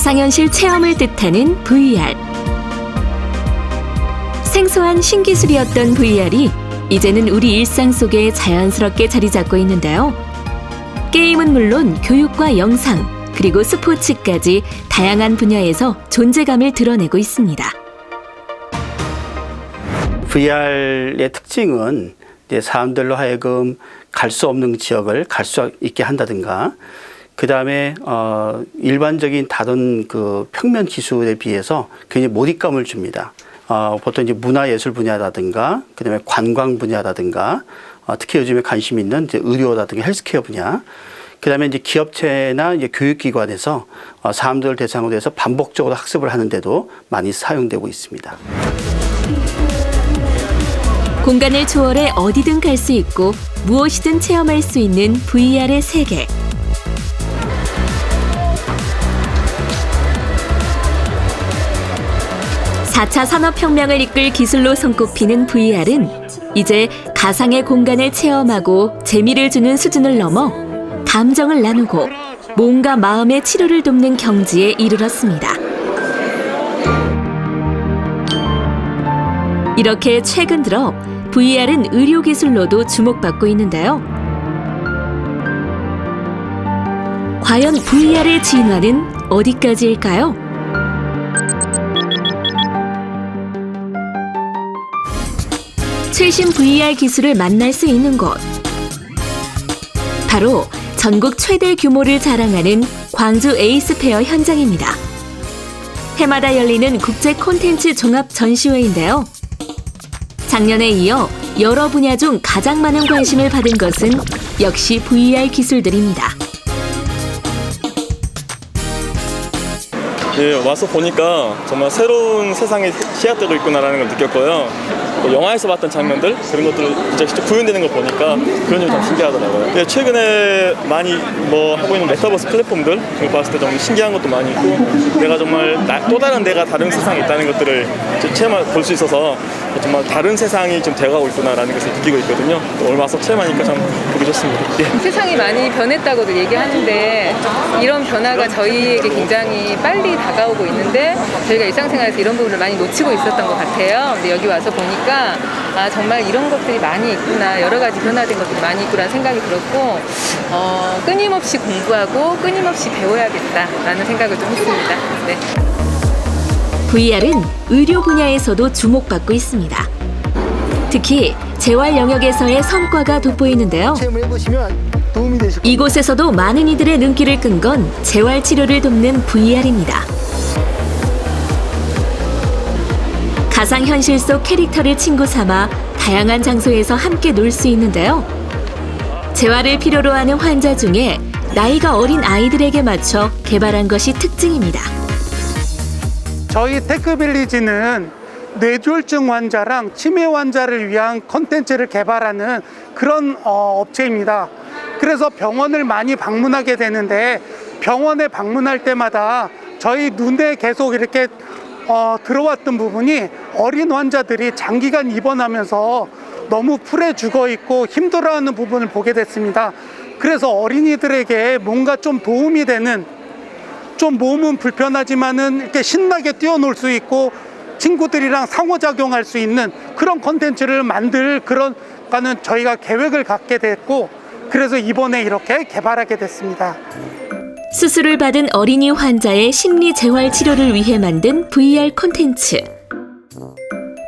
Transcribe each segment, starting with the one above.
가상현실 체험을 뜻하는 VR. 생소한 신기술이었던 VR이 이제는 우리 일상 속에 자연스럽게 자리 잡고 있는데요. 게임은 물론 교육과 영상, 그리고 스포츠까지 다양한 분야에서 존재감을 드러내고 있습니다. VR의 특징은 사람들로 하여금 갈 수 없는 지역을 갈 수 있게 한다든가, 그 다음에 어, 일반적인 다른 그 평면 기술에 비해서 굉장히 몰입감을 줍니다. 어, 보통 이제 문화예술 분야라든가, 그 다음에 관광 분야라든가, 어, 특히 요즘에 관심 있는 이제 의료라든가 헬스케어 분야, 그 다음에 이제 기업체나 이제 교육기관에서 어, 사람들을 대상으로 해서 반복적으로 학습을 하는데도 많이 사용되고 있습니다. 공간을 초월해 어디든 갈 수 있고 무엇이든 체험할 수 있는 VR의 세계. 사차 산업혁명을 이끌 기술로 손꼽히는 VR은 이제 가상의 공간을 체험하고 재미를 주는 수준을 넘어 감정을 나누고 몸과 마음의 치료를 돕는 경지에 이르렀습니다. 이렇게 최근 들어 VR은 의료 기술로도 주목받고 있는데요. 과연 VR의 진화는 어디까지일까요? 최신 VR 기술을 만날 수 있는 곳. 바로 전국 최대 규모를 자랑하는 광주 에이스페어 현장입니다. 해마다 열리는 국제 콘텐츠 종합 전시회인데요. 작년에 이어 여러 분야 중 가장 많은 관심을 받은 것은 역시 VR 기술들입니다. 예, 와서 보니까 정말 새로운 세상에 시작되고 있구나라는 걸 느꼈고요. 뭐 영화에서 봤던 장면들 그런 것들 진짜 직접 구현되는 걸 보니까 그런 점이 참 신기하더라고요. 예, 최근에 많이 뭐 하고 있는 메타버스 플랫폼들 그걸 봤을 때 정말 신기한 것도 많이 있고 내가 정말 나- 또 다른 내가 다른 세상에 있다는 것들을 체험 볼수 있어서 정말 다른 세상이 좀 되어가고 있구나라는 것을 느끼고 있거든요. 또 오늘 와서 체험하니까 참 보기 좋습니다. 예. 세상이 많이 변했다고들 얘기하는데 이런 변화가 저희에게 굉장히 빨리 다가오고 있는데 저희가 일상생활에서 이런 부분을 많이 놓치고 있었던 것 같아요. 근데 여기 와서 보니까 아 정말 이런 것들이 많이 있구나 여러 가지 변화된 것들이 많이 있구나라는 생각이 들었고 어, 끊임없이 공부하고 끊임없이 배워야겠다라는 생각을 좀 했습니다. 네. VR은 의료 분야에서도 주목받고 있습니다. 특히 재활 영역에서의 성과가 돋보이는데요. 이곳에서도 많은 이들의 눈길을 끈 건 재활 치료를 돕는 VR입니다. 가상 현실 속 캐릭터를 친구 삼아 다양한 장소에서 함께 놀 수 있는데요. 재활을 필요로 하는 환자 중에 나이가 어린 아이들에게 맞춰 개발한 것이 특징입니다. 저희 테크빌리지는 뇌졸중 환자랑 치매 환자를 위한 컨텐츠를 개발하는 그런 어, 업체입니다. 그래서 병원을 많이 방문하게 되는데 병원에 방문할 때마다 저희 눈에 계속 이렇게 어, 들어왔던 부분이 어린 환자들이 장기간 입원하면서 너무 풀에 죽어 있고 힘들어하는 부분을 보게 됐습니다. 그래서 어린이들에게 뭔가 좀 도움이 되는 좀 몸은 불편하지만은 이렇게 신나게 뛰어놀 수 있고 친구들이랑 상호작용할 수 있는 그런 컨텐츠를 만들 그런 가는 저희가 계획을 갖게 됐고 그래서 이번에 이렇게 개발하게 됐습니다. 수술을 받은 어린이 환자의 심리 재활 치료를 위해 만든 VR 콘텐츠.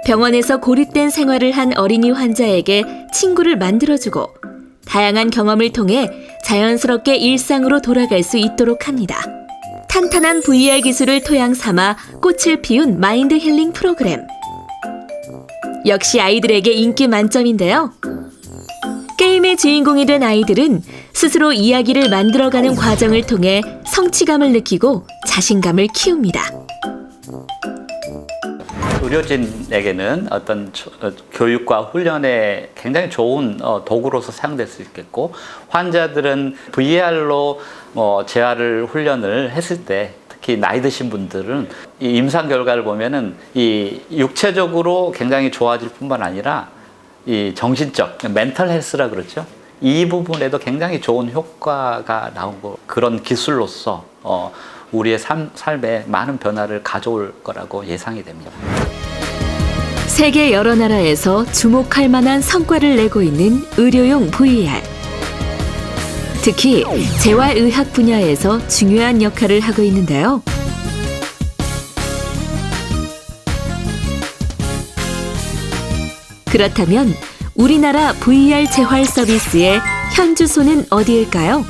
병원에서 고립된 생활을 한 어린이 환자에게 친구를 만들어주고 다양한 경험을 통해 자연스럽게 일상으로 돌아갈 수 있도록 합니다. 탄탄한 VR 기술을 토양 삼아 꽃을 피운 마인드 힐링 프로그램. 역시 아이들에게 인기 만점인데요. 게임의 주인공이 된 아이들은 스스로 이야기를 만들어가는 과정을 통해 성취감을 느끼고 자신감을 키웁니다. 의료진에게는 어떤 초- 어, 교육과 훈련에 굉장히 좋은 어, 도구로서 사용될 수 있겠고 환자들은 VR로 뭐 재활을 훈련을 했을 때 특히 나이 드신 분들은 이 임상 결과를 보면은 이 육체적으로 굉장히 좋아질 뿐만 아니라 이 정신적 멘탈 헬스라 그러죠. 이 부분에도 굉장히 좋은 효과가 나오고 그런 기술로서 어, 우리의 삶, 삶에 많은 변화를 가져올 거라고 예상이 됩니다. 세계 여러 나라에서 주목할 만한 성과를 내고 있는 의료용 VR. 특히 재활의학 분야에서 중요한 역할을 하고 있는데요. 그렇다면 우리나라 VR 재활 서비스의 현 주소는 어디일까요?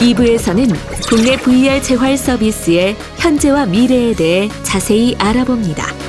2부에서는 국내 VR 재활 서비스의 현재와 미래에 대해 자세히 알아봅니다.